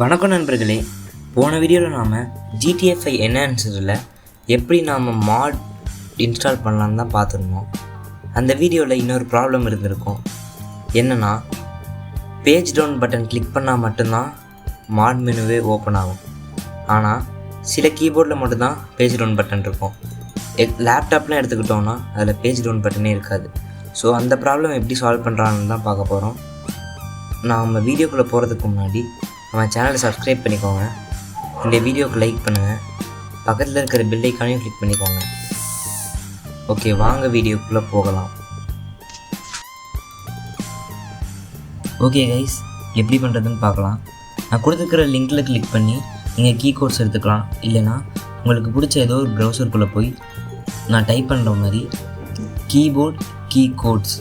வணக்கம் நண்பர்களே போன வீடியோவில் நாம் ஜிடிஎஃப்ஐ என்ஹான்சரில் எப்படி நாம் மாட் இன்ஸ்டால் பண்ணலான்னு தான் பார்த்துருந்தோம். அந்த வீடியோவில் இன்னொரு ப்ராப்ளம் இருந்திருக்கும். என்னென்னா பேஜ் டவுன் பட்டன் கிளிக் பண்ணால் மட்டும்தான் மாட் மெனுவே ஓப்பன் ஆகும். ஆனால் சில கீபோர்டில் மட்டும்தான் பேஜ் டவுன் பட்டன் இருக்கும். லேப்டாப்லாம் எடுத்துக்கிட்டோம்னா அதில் பேஜ் டவுன் பட்டனே இருக்காது. ஸோ அந்த ப்ராப்ளம் எப்படி சால்வ் பண்ணுறான்னு தான் பார்க்க போகிறோம் நம்ம வீடியோக்குள்ளே போகிறதுக்கு முன்னாடி அவன் சேனலை சப்ஸ்கிரைப் பண்ணிக்கோங்க. இந்த வீடியோக்கு லைக் பண்ணுங்கள் பக்கத்தில் இருக்கிற பெல் கிளிக் பண்ணிக்கோங்க. ஓகே வாங்க வீடியோக்குள்ளே போகலாம். ஓகே கைஸ் எப்படி பண்ணுறதுன்னு பார்க்கலாம். நான் கொடுத்துருக்கிற லிங்க்கில் கிளிக் பண்ணி நீங்கள் கீ கோட்ஸ் எடுத்துக்கலாம். இல்லைனா உங்களுக்கு பிடிச்ச ஏதோ ஒரு ப்ரௌசருக்குள்ளே போய் நான் டைப் பண்ணுற மாதிரி கீபோர்ட் கீ கோட்ஸ்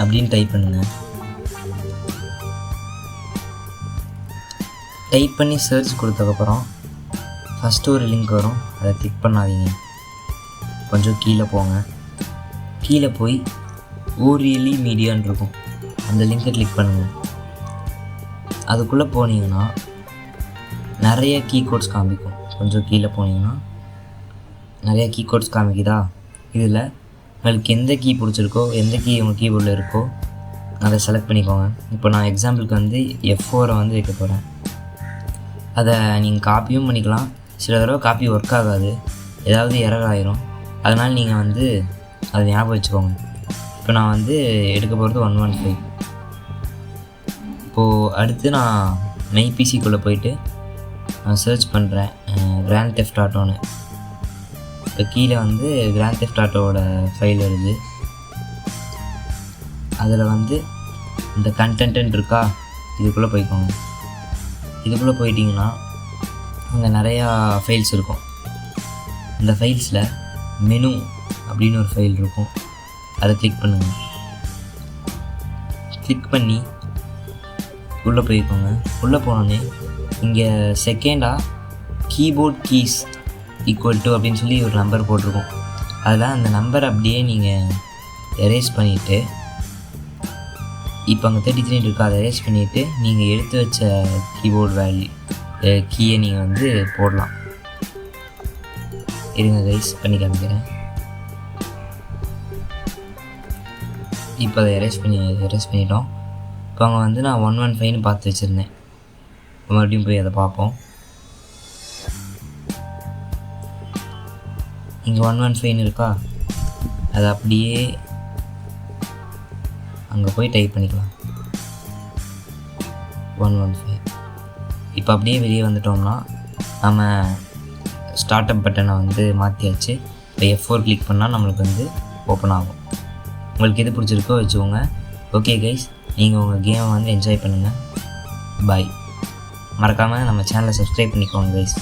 அப்படின்னு டைப் பண்ணுங்கள் டைப் பண்ணி சர்ச் கொடுத்ததுக்கப்புறம் ஃபஸ்ட்டு ஒரு லிங்க் வரும். அதை கிளிக் பண்ணாதீங்க. கொஞ்சம் கீழே போங்க. கீழே போய் ஊரியலி மீடியான்னு இருக்கும். அந்த லிங்கை கிளிக் பண்ணுங்கள் அதுக்குள்ளே போனீங்கன்னா நிறைய கீ கோட்ஸ் காமிக்கும். கொஞ்சம் கீழே போனீங்கன்னா நிறைய கீ கோட்ஸ் காமிக்குதா? இதில் உங்களுக்கு எந்த கீ பிடிச்சிருக்கோ எந்த கீ உங்கள் கீபோர்டில் இருக்கோ அதை செலக்ட் பண்ணிக்கோங்க. இப்போ நான் எக்ஸாம்பிளுக்கு வந்து எஃப் ஃபோரை வந்து வைக்க போகிறேன் அதை நீங்கள் காப்பியும் பண்ணிக்கலாம். சில தடவை காப்பி ஒர்க் ஆகாது. ஏதாவது எரர் ஆயிரும். அதனால் நீங்கள் வந்து அதை ஞாபகம் வச்சுக்கோங்க. இப்போ நான் வந்து எடுக்க போகிறது ஒன் ஒன் ஃபைவ் இப்போது அடுத்து நான் மெய் பிசிக்குள்ளே போயிட்டு நான் சர்ச் பண்ணுறேன் கிராண்ட் தெஃப்ட் ஆட்டோன்னு இப்போ கீழே வந்து கிராண்ட் தெஃப்ட் ஆட்டோவோட ஃபைல் வருது. அதில் வந்து இந்த கண்டென்ட் இருக்கா? இதுக்குள்ளே போய்க்கோங்க. இதுக்குள்ளே போயிட்டிங்கன்னா அங்கே நிறையா ஃபைல்ஸ் இருக்கும். அந்த ஃபைல்ஸில் மெனு அப்படின்னு ஒரு ஃபைல் இருக்கும். அதை கிளிக் பண்ணுங்கள் கிளிக் பண்ணி உள்ளே போய்க்கோங்க உள்ளே போனோடனே இங்கே செகண்டாக கீபோர்ட் கீஸ் ஈக்குவல் டு அப்படின்னு சொல்லி ஒரு நம்பர் போட்டிருக்கோம். அதில் அந்த நம்பர் அப்படியே நீங்கள் எரேஸ் பண்ணிவிட்டு இப்போ அங்கே தேர்ட்டி த்ரீ இருக்கா அதை அரேஞ்ச் பண்ணிவிட்டு நீங்கள் எடுத்து வச்ச கீபோர்டு வேல்யூ கீயை நீங்கள் வந்து போடலாம். இருங்க கைஸ் பண்ணி காமிக்கிறேன். இப்போ அதை எரேஸ் பண்ணி எரேஸ் பண்ணிட்டோம். இப்போ அங்கே வந்து நான் ஒன் ஒன் ஃபைவ்னு பார்த்து வச்சுருந்தேன். மறுபடியும் போய் அதை பார்ப்போம். இங்கே ஒன் ஒன் ஃபைவ்னு இருக்கா? அது அப்படியே அங்கே போய் டைப் பண்ணிக்கலாம். ஒன் ஒன் ஃபைவ் இப்போ அப்படியே வெளியே வந்துட்டோம்னா நம்ம ஸ்டார்ட் அப் பட்டனை வந்து மாற்றியாச்சு இப்போ எஃப் ஃபோர் கிளிக் பண்ணால் நம்மளுக்கு வந்து ஓப்பன் ஆகும். உங்களுக்கு எது பிடிச்சிருக்கோ வச்சுக்கோங்க. ஓகே கைஸ் நீங்கள் உங்கள் கேமை வந்து என்ஜாய் பண்ணுங்கள் பாய் மறக்காமல் நம்ம சேனலை சப்ஸ்கிரைப் பண்ணிக்கோங்க கைஸ்